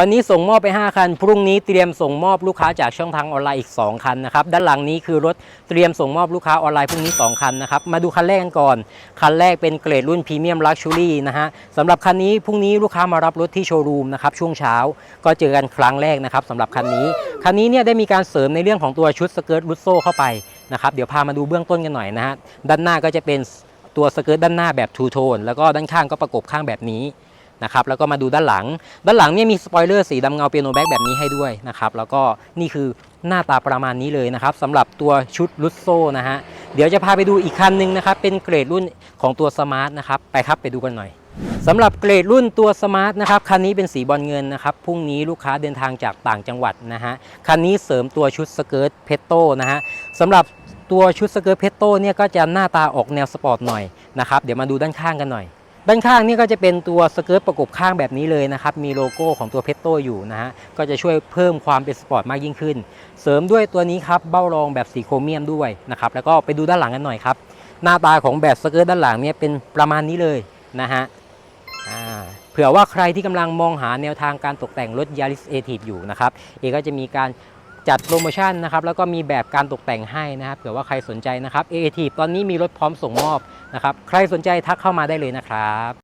วันนี้ส่งมอบไป 5 คัน พรุ่งนี้เตรียมส่งมอบลูกค้าจากช่องทางออนไลน์อีก 2 คันนะครับ ด้านหลังนี้คือรถเตรียมส่งมอบลูกค้าออนไลน์พรุ่งนี้ 2 คันนะครับ มาดูคันแรกกันก่อน คันแรกเป็นเกรดรุ่นพรีเมียมลักชัวรี่นะฮะสำหรับคันนี้พรุ่งนี้ลูกค้ามารับรถที่โชว์รูมนะครับช่วงเช้าก็เจอกันครั้งแรกนะครับสำหรับคันนี้ คันนี้เนี่ยได้มีการเสริมในเรื่องของตัวชุดสเกิร์ตลุโซ่เข้าไปนะครับ เดี๋ยวพามาดูเบื้องต้นกันหน่อยนะฮะ ด้านหน้าก็จะเป็นตัวสเกิร์ตด้านหน้าแบบทูโทนแล้วก็ด้านข้างก็ประกบข้างแบบนี้ นะครับแล้วก็มาดูด้านหลัง ด้านหลังเนี่ยมีสปอยเลอร์สีดำเงาเปียโนแบ็กแบบนี้ให้ด้วยนะครับแล้วก็นี่คือหน้าตาประมาณนี้เลยนะครับสำหรับตัวชุดลุโซนะฮะเดี๋ยวจะพาไปดูอีกคันหนึ่งนะครับเป็นเกรดรุ่นของตัวสมาร์ทนะครับไปครับไปดูกันหน่อยสำหรับเกรดรุ่นตัวสมาร์ทนะครับคันนี้เป็นสีบอลเงินนะครับพรุ่งนี้ลูกค้าเดินทางจากต่างจังหวัดนะฮะคันนี้เสริมตัวชุดสเกิร์ตเพชโต้นะฮะสำหรับตัวชุดสเกิร์ตเพชโต้เนี่ยก็จะหน้าตาออกแนวสปอร์ตหน่อยนะครับเดี๋ยวมาดูด้านข้างกันหน่อย ด้านข้างนี่ก็จะเป็นตัวสเกิร์ตประกบข้างแบบนี้เลยนะครับ มีโลโก้ของตัวเพชโต้อยู่นะฮะ ก็จะช่วยเพิ่มความเป็นสปอร์ตมากยิ่งขึ้น เสริมด้วยตัวนี้ครับ เบ้ารองแบบสีโครเมียมด้วยนะครับ แล้วก็ไปดูด้านหลังกันหน่อยครับ หน้าตาของแบบสเกิร์ตด้านหลังเนี่ยเป็นประมาณนี้เลยนะฮะเผื่อว่าใครที่กำลังมองหาแนวทางการตกแต่งรถ Yaris a t i v อยู่นะครับ เอก็จะมีการ จัดโปรโมชั่นนะครับแล้วก็มีแบบการตกแต่งให้นะครับเผื่อว่าใครสนใจนะครับ a t ตอนนี้มีรถพร้อมส่งมอบนะครับใครสนใจทักเข้ามาได้เลยนะครับ